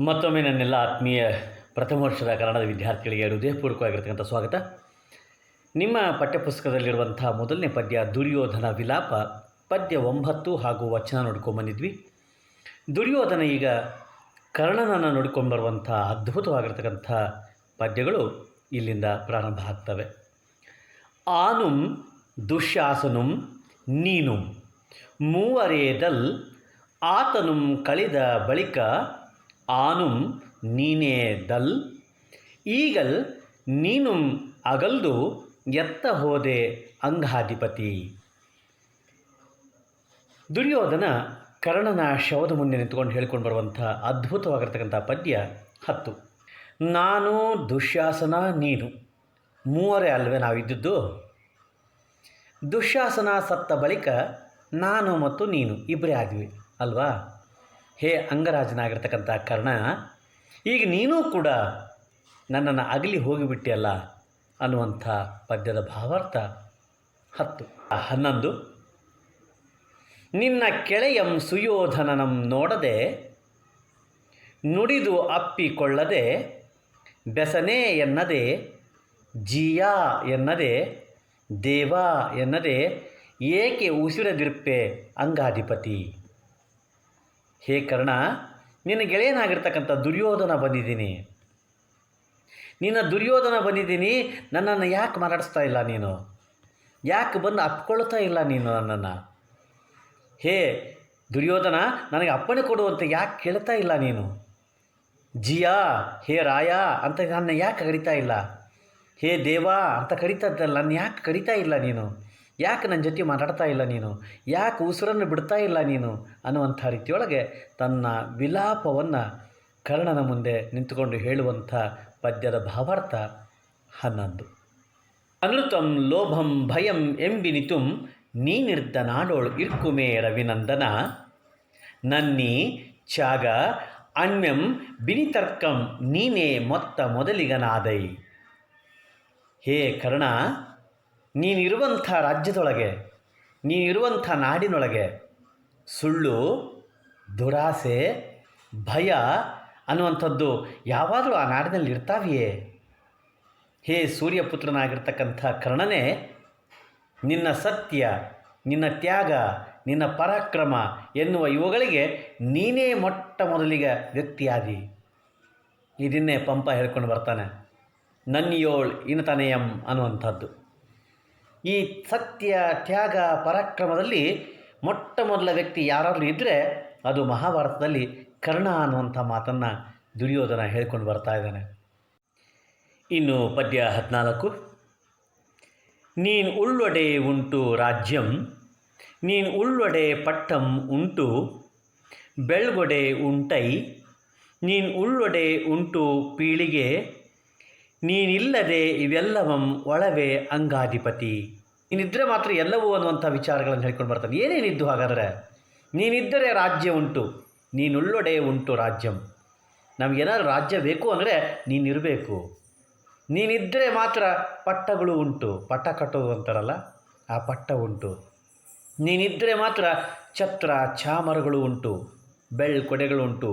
ಮತ್ತೊಮ್ಮೆ ನನ್ನೆಲ್ಲ ಆತ್ಮೀಯ ಪ್ರಥಮ ವರ್ಷದ ಕನ್ನಡದ ವಿದ್ಯಾರ್ಥಿಗಳಿಗೆ ಹೃದಯಪೂರ್ವಕವಾಗಿರ್ತಕ್ಕಂಥ ಸ್ವಾಗತ. ನಿಮ್ಮ ಪಠ್ಯಪುಸ್ತಕದಲ್ಲಿರುವಂಥ ಮೊದಲನೇ ಪದ್ಯ ದುರ್ಯೋಧನ ವಿಲಾಪ, ಪದ್ಯ ಒಂಬತ್ತು ಹಾಗೂ ವಚನ ನೋಡ್ಕೊಂಬಂದಿದ್ವಿ ದುರ್ಯೋಧನ ಈಗ ಕರ್ಣನನ್ನು ನೋಡ್ಕೊಂಬರುವಂಥ ಅದ್ಭುತವಾಗಿರ್ತಕ್ಕಂಥ ಪದ್ಯಗಳು ಇಲ್ಲಿಂದ ಪ್ರಾರಂಭ ಆಗ್ತವೆ. ಆನುಂ, ದುಶ್ಯಾಸನುಂ, ನೀನುಂ. ಮೂವರೇದಲ್ ಆತನುಂ ಕಳಿದ ಬಳಿಕ ಆನುಂ ನೀನೇ ದಲ್, ಈಗಲ್ ನೀನು ಅಗಲ್ದು ಎತ್ತ ಹೋದೆ ಅಂಗಾಧಿಪತಿ. ದುರ್ಯೋಧನ ಕರ್ಣನ ಶವದ ಮುಂದೆ ನಿಂತ್ಕೊಂಡು ಹೇಳ್ಕೊಂಡು ಬರುವಂಥ ಅದ್ಭುತವಾಗಿರ್ತಕ್ಕಂಥ ಪದ್ಯ ಹತ್ತು. ನಾನು ದುಶ್ಯಾಸನ ನೀನು. ಮೂವರೇ ಅಲ್ವೇ ನಾವಿದ್ದದ್ದು? ದುಶ್ಯಾಸನ ಸತ್ತ ಬಳಿಕ ನಾನು ಮತ್ತು ನೀನು ಇಬ್ಬರೇ ಆದ್ವಿ, ಅಲ್ವಾ? ಹೇ ಅಂಗರಾಜನಾಗಿರ್ತಕ್ಕಂಥ ಕರ್ಣ, ಈಗ ನೀನೂ ಕೂಡ ನನ್ನನ್ನು ಅಗಲಿ ಹೋಗಿಬಿಟ್ಟಿಯಲ್ಲ ಅನ್ನುವಂಥ ಪದ್ಯದ ಭಾವಾರ್ಥ ಹತ್ತು. ಹನ್ನೊಂದು, ನಿನ್ನ ಕೆಳೆಯಂ ಸುಯೋಧನನಂ ನೋಡದೆ, ನುಡಿದು ಅಪ್ಪಿಕೊಳ್ಳದೆ, ಬೆಸನೆ ಎನ್ನದೆ, ಜೀಯಾ ಎನ್ನದೆ, ದೇವ ಎನ್ನದೆ, ಏಕೆ ಉಸಿರದಿರ್ಪೆ ಅಂಗಾಧಿಪತಿ? ಹೇ ಕರ್ಣ, ನಿನ್ನ ಗೆಳೆಯನಾಗಿರ್ತಕ್ಕಂಥ ದುರ್ಯೋಧನ ಬಂದಿದ್ದೀನಿ. ನಿನ್ನ ದುರ್ಯೋಧನ ಬಂದಿದ್ದೀನಿ, ನನ್ನನ್ನು ಯಾಕೆ ಮಾರಾಡಿಸ್ತಾ ಇಲ್ಲ ನೀನು? ಯಾಕೆ ಬಂದು ಅಪ್ಕೊಳ್ತಾ ಇಲ್ಲ ನೀನು ನನ್ನನ್ನು? ಹೇ ದುರ್ಯೋಧನ, ನನಗೆ ಅಪ್ಪಣೆ ಕೊಡುವಂತೆ ಯಾಕೆ ಕೇಳ್ತಾ ಇಲ್ಲ ನೀನು? ಜಿಯಾ, ಹೇ ರಾಯ, ಅಂತ ನನ್ನ ಯಾಕೆ ಕರಿತಾ ಇಲ್ಲ? ಹೇ ದೇವಾ, ಅಂತ ಕರಿತಾ ನನ್ನ ಯಾಕೆ ಕರಿತಾ ಇಲ್ಲ ನೀನು? ಯಾಕೆ ನನ್ನ ಜೊತೆ ಮಾತಾಡ್ತಾ ಇಲ್ಲ ನೀನು? ಯಾಕೆ ಉಸಿರನ್ನು ಬಿಡ್ತಾ ಇಲ್ಲ ನೀನು? ಅನ್ನುವಂಥ ರೀತಿಯೊಳಗೆ ತನ್ನ ವಿಲಾಪವನ್ನು ಕರ್ಣನ ಮುಂದೆ ನಿಂತುಕೊಂಡು ಹೇಳುವಂಥ ಪದ್ಯದ ಭಾವಾರ್ಥ ಹನ್ನೊಂದು. ಅನೃತಂ ಲೋಭಂ ಭಯಂ ಎಂಬಿನಿತುಂ ನೀನಿರ್ದ ನಾಡೋಳು ಇರ್ಕುಮೇ ರವಿನಂದನ. ನನ್ನಿ ಚಾಗ ಅಣ್ಯಂ ಬಿನಿತರ್ಕಂ ನೀನೇ ಮೊತ್ತ ಮೊದಲಿಗನಾದೈ. ಹೇ ಕರ್ಣ ನೀನಿರುವಂಥ ರಾಜ್ಯದೊಳಗೆ, ನೀನಿರುವಂಥ ನಾಡಿನೊಳಗೆ ಸುಳ್ಳು, ದುರಾಸೆ, ಭಯ ಅನ್ನುವಂಥದ್ದು ಯಾವಾಗಲೂ ಆ ನಾಡಿನಲ್ಲಿ ಇರ್ತಾವೆಯೇ? ಹೇ ಸೂರ್ಯಪುತ್ರನಾಗಿರ್ತಕ್ಕಂಥ ಕರ್ಣನೇ, ನಿನ್ನ ಸತ್ಯ, ನಿನ್ನ ತ್ಯಾಗ, ನಿನ್ನ ಪರಾಕ್ರಮ ಎನ್ನುವ ಇವುಗಳಿಗೆ ನೀನೇ ಮೊಟ್ಟ ಮೊದಲಿಗೆ ವ್ಯಕ್ತಿಯಾದಿ ಇದನ್ನೇ ಪಂಪ ಹೇಳ್ಕೊಂಡು ಬರ್ತಾನೆ, ನನ್ನಿಯೋಳ್ ಇನತನೆಯಂ ಅನ್ನುವಂಥದ್ದು. ಈ ಸತ್ಯ ತ್ಯಾಗ ಪರಾಕ್ರಮದಲ್ಲಿ ಮೊಟ್ಟ ಮೊದಲ ವ್ಯಕ್ತಿ ಯಾರಾದರೂ ಇದ್ದರೆ ಅದು ಮಹಾಭಾರತದಲ್ಲಿ ಕರ್ಣ ಅನ್ನುವಂಥ ಮಾತನ್ನು ದುರ್ಯೋಧನ ಹೇಳ್ಕೊಂಡು ಬರ್ತಾ ಇದ್ದಾನೆ. ಇನ್ನು ಪದ್ಯ ಹದಿನಾಲ್ಕು. ನೀನು ಉಳ್ಳೊಡೆ ಉಂಟು ರಾಜ್ಯಂ, ನೀನು ಉಳ್ಳೊಡೆ ಪಟ್ಟಂ ಉಂಟು ಬೆಳ್ಗೊಡೆ ಉಂಟೈ, ನೀನು ಉಳ್ಳೊಡೆ ಉಂಟು ಪೀಳಿಗೆ ನೀನಿಲ್ಲದೆ ಇವೆಲ್ಲವಂ ಒಳವೆ ಅಂಗಾಧಿಪತಿ. ನೀನಿದ್ದರೆ ಮಾತ್ರ ಎಲ್ಲವೂ ಅನ್ನುವಂಥ ವಿಚಾರಗಳನ್ನು ಹೇಳ್ಕೊಂಡು ಬರ್ತಾನೆ. ಏನೇನಿದ್ದು ಹಾಗಾದರೆ? ನೀನಿದ್ದರೆ ರಾಜ್ಯ ಉಂಟು, ನೀನುಳ್ಳೊಡೆ ಉಂಟು ರಾಜ್ಯಂ. ನಮಗೇನಾದ್ರು ರಾಜ್ಯ ಬೇಕು ಅಂದರೆ ನೀನಿರಬೇಕು. ನೀನಿದ್ದರೆ ಮಾತ್ರ ಪಟ್ಟಗಳು ಉಂಟು. ಪಟ್ಟ ಕಟ್ಟೋದು ಅಂತಾರಲ್ಲ, ಆ ಪಟ್ಟ ಉಂಟು. ನೀನಿದ್ದರೆ ಮಾತ್ರ ಛತ್ರ ಚಾಮರಗಳು ಉಂಟು, ಬೆಳ್ ಕೊಡೆಗಳು ಉಂಟು.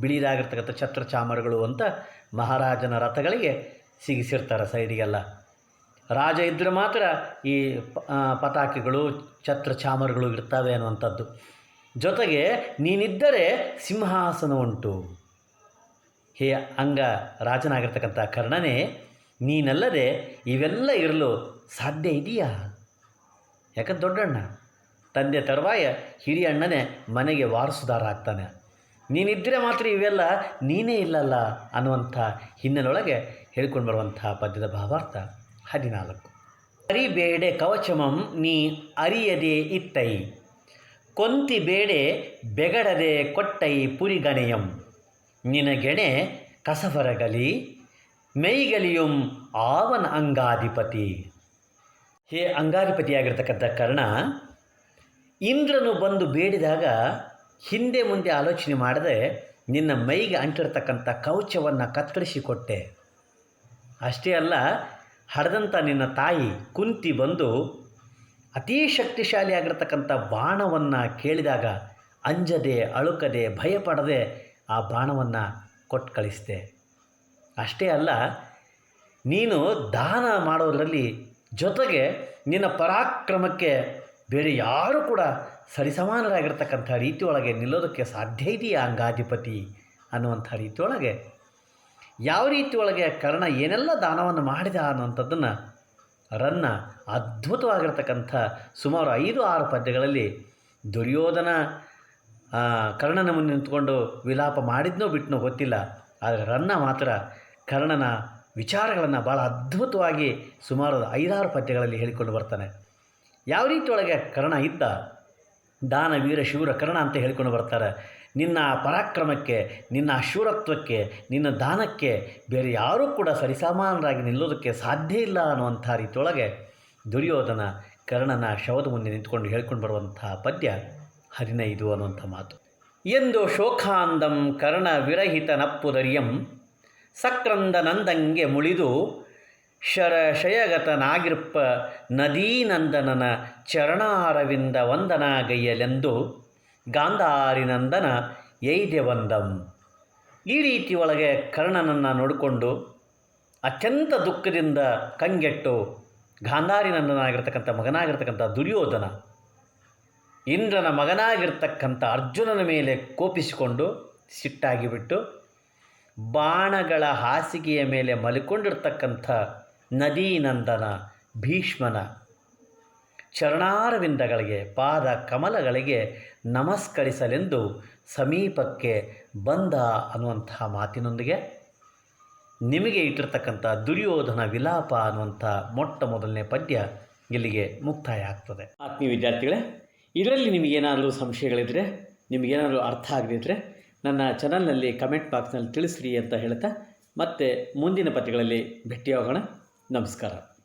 ಬಿಳಿದಾಗಿರ್ತಕ್ಕಂಥ ಛತ್ರ ಚಾಮರಗಳು ಅಂತ ಮಹಾರಾಜನ ರಥಗಳಿಗೆ ಸಿಗಿಸಿರ್ತಾರೆ ಸೈಡಿಗೆಲ್ಲ. ರಾಜ ಇದ್ದರೆ ಮಾತ್ರ ಈ ಪತಾಕಿಗಳು, ಛತ್ರ ಚಾಮರಗಳು ಇರ್ತವೆ ಅನ್ನುವಂಥದ್ದು. ಜೊತೆಗೆ ನೀನಿದ್ದರೆ ಸಿಂಹಾಸನ ಉಂಟು. ಹೇ ಅಂಗ ರಾಜನಾಗಿರ್ತಕ್ಕಂಥ ಕರ್ಣನೇ, ನೀನಲ್ಲದೆ ಇವೆಲ್ಲ ಇರಲು ಸಾಧ್ಯ ಇದೆಯಾ? ಯಾಕಂದ್ರೆ ದೊಡ್ಡಣ್ಣ, ತಂದೆ ತರುವಾಯ ಹಿರಿಯಣ್ಣನೇ ಮನೆಗೆ ವಾರಸುದಾರ ಆಗ್ತಾನೆ. ನೀನಿದ್ದರೆ ಮಾತ್ರ ಇವೆಲ್ಲ ನೀನೇ ಇಲ್ಲಲ್ಲ ಅನ್ನುವಂಥ ಹಿನ್ನೆಲೆಯೊಳಗೆ ಹೇಳ್ಕೊಂಡು ಬರುವಂಥ ಪದ್ಯದ ಭಾವಾರ್ಥ ಹದಿನಾಲ್ಕು. ಅರಿಬೇಡೆ ಕವಚಮಂ ನೀ ಅರಿಯದೆ ಇತ್ತೈ. ಕೊಂತಿ ಬೇಡೆ ಬೆಗಡದೆ ಕೊಟ್ಟೈ ಪುರಿಗಣೆಯಂ. ನಿನಗೆಣೆ ಕಸವರಗಲಿ ಮೈಗಲಿಯುಂ ಆವನ ಅಂಗಾಧಿಪತಿ. ಹೇ ಅಂಗಾಧಿಪತಿಯಾಗಿರ್ತಕ್ಕಂಥ ಕರ್ಣ, ಇಂದ್ರನು ಬಂದು ಬೇಡಿದಾಗ ಹಿಂದೆ ಮುಂದೆ ಆಲೋಚನೆ ಮಾಡದೆ ನಿನ್ನ ಮೈಗೆ ಅಂಟಿರ್ತಕ್ಕಂಥ ಕವಚವನ್ನು ಕತ್ತರಿಸಿಕೊಟ್ಟೆ. ಅಷ್ಟೇ ಅಲ್ಲ ಹರಿದಂಥ ನಿನ್ನ ತಾಯಿ ಕುಂತಿ ಬಂದು ಅತೀ ಶಕ್ತಿಶಾಲಿಯಾಗಿರ್ತಕ್ಕಂಥ ಬಾಣವನ್ನು ಕೇಳಿದಾಗ ಅಂಜದೆ, ಅಳುಕದೆ, ಭಯಪಡದೆ ಆ ಬಾಣವನ್ನು ಕೊಟ್ಟು ಕಳಿಸಿದೆ ಅಷ್ಟೇ ಅಲ್ಲ, ನೀನು ದಾನ ಮಾಡೋದರಲ್ಲಿ ಜೊತೆಗೆ ನಿನ್ನ ಪರಾಕ್ರಮಕ್ಕೆ ಬೇರೆ ಯಾರೂ ಕೂಡ ಸರಿಸಮಾನರಾಗಿರ್ತಕ್ಕಂಥ ರೀತಿಯೊಳಗೆ ನಿಲ್ಲೋದಕ್ಕೆ ಸಾಧ್ಯ ಇದೆಯಾ ಅಂಗಾಧಿಪತಿ ಅನ್ನುವಂಥ ರೀತಿಯೊಳಗೆ? ಯಾವ ರೀತಿಯೊಳಗೆ ಕರ್ಣ ಏನೆಲ್ಲ ದಾನವನ್ನು ಮಾಡಿದ ಅನ್ನುವಂಥದ್ದನ್ನು ರನ್ನ ಅದ್ಭುತವಾಗಿರ್ತಕ್ಕಂಥ ಸುಮಾರು ಐದು ಆರು ಪದ್ಯಗಳಲ್ಲಿ ದುರ್ಯೋಧನ ಕರ್ಣನ ಮುಂದೆ ನಿಂತ್ಕೊಂಡು ವಿಲಾಪ ಮಾಡಿದ್ನೋ ಬಿಟ್ಟನೋ ಗೊತ್ತಿಲ್ಲ. ಆದರೆ ರನ್ನ ಮಾತ್ರ ಕರ್ಣನ ವಿಚಾರಗಳನ್ನು ಭಾಳ ಅದ್ಭುತವಾಗಿ ಸುಮಾರು ಐದಾರು ಪದ್ಯಗಳಲ್ಲಿ ಹೇಳಿಕೊಂಡು ಬರ್ತಾನೆ. ಯಾವ ರೀತಿಯೊಳಗೆ ಕರ್ಣ ಇದ್ದ? ದಾನ, ವೀರ, ಶೂರ, ಕರ್ಣ ಅಂತ ಹೇಳಿಕೊಂಡು ಬರ್ತಾರೆ. ನಿನ್ನ ಪರಾಕ್ರಮಕ್ಕೆ, ನಿನ್ನ ಶೂರತ್ವಕ್ಕೆ ನಿನ್ನ ದಾನಕ್ಕೆ ಬೇರೆ ಯಾರೂ ಕೂಡ ಸರಿಸಮಾನರಾಗಿ ನಿಲ್ಲೋದಕ್ಕೆ ಸಾಧ್ಯ ಇಲ್ಲ ಅನ್ನುವಂಥ ರೀತಿಯೊಳಗೆ ದುರ್ಯೋಧನ ಕರ್ಣನ ಶವದ ಮುಂದೆ ನಿಂತ್ಕೊಂಡು ಹೇಳ್ಕೊಂಡು ಬರುವಂತಹ ಪದ್ಯ ಹದಿನೈದು ಅನ್ನುವಂಥ ಮಾತು. ಎಂದು ಶೋಕಾಂದಂ ಕರ್ಣ ವಿರಹಿತ ನಪ್ಪುದರಿಯಂ ಸಕ್ರಂದ ನಂದಂಗೆ ಮುಳಿದು ಶರ ಶಯಗತನಾಗಿರ್ಪ ನದೀನಂದನನ ಚರಣಾರವಿಂದ ವಂದನಾಗೈಯಲೆಂದು ಗಾಂಧಾರಿನಂದನ ಯೈದ್ಯವಂದಂ ವಂದಂ ಈ ರೀತಿ ಒಳಗೆ ಕರ್ಣನನ್ನು ನೋಡಿಕೊಂಡು ಅತ್ಯಂತ ದುಃಖದಿಂದ ಕಂಗೆಟ್ಟು ಗಾಂಧಾರಿನಂದನಾಗಿರ್ತಕ್ಕಂಥ ಮಗನಾಗಿರ್ತಕ್ಕಂಥ ದುರ್ಯೋಧನ, ಇಂದ್ರನ ಮಗನಾಗಿರ್ತಕ್ಕಂಥ ಅರ್ಜುನನ ಮೇಲೆ ಕೋಪಿಸಿಕೊಂಡು ಸಿಟ್ಟಾಗಿಬಿಟ್ಟು ಬಾಣಗಳ ಹಾಸಿಗೆಯ ಮೇಲೆ ಮಲಿಕೊಂಡಿರ್ತಕ್ಕಂಥ ನದೀನಂದನ, ಭೀಷ್ಮನ ಚರಣಾರವಿಂದಗಳಿಗೆ ಪಾದ ಕಮಲಗಳಿಗೆ ನಮಸ್ಕರಿಸಲೆಂದು ಸಮೀಪಕ್ಕೆ ಬಂದ ಅನ್ನುವಂತಹ ಮಾತಿನೊಂದಿಗೆ ನಿಮಗೆ ಇಟ್ಟಿರ್ತಕ್ಕಂಥ ದುರ್ಯೋಧನ ವಿಲಾಪ ಅನ್ನುವಂಥ ಮೊಟ್ಟ ಮೊದಲನೇ ಪದ್ಯ ಇಲ್ಲಿಗೆ ಮುಕ್ತಾಯ ಆಗ್ತದೆ ಆತ್ಮೀಯ ವಿದ್ಯಾರ್ಥಿಗಳೇ, ಇದರಲ್ಲಿ ನಿಮಗೇನಾದರೂ ಸಂಶಯಗಳಿದ್ದರೆ ನಿಮಗೇನಾದರೂ ಅರ್ಥ ಆಗದಿದ್ದರೆ ನನ್ನ ಚಾನಲ್ನಲ್ಲಿ ಕಮೆಂಟ್ ಬಾಕ್ಸ್ನಲ್ಲಿ ತಿಳಿಸ್ರಿ ಅಂತ ಹೇಳ್ತಾ ಮತ್ತೆ ಮುಂದಿನ ಪದ್ಯಗಳಲ್ಲಿ ಭೇಟಿಯಾಗೋಣ. ನಮಸ್ಕಾರ.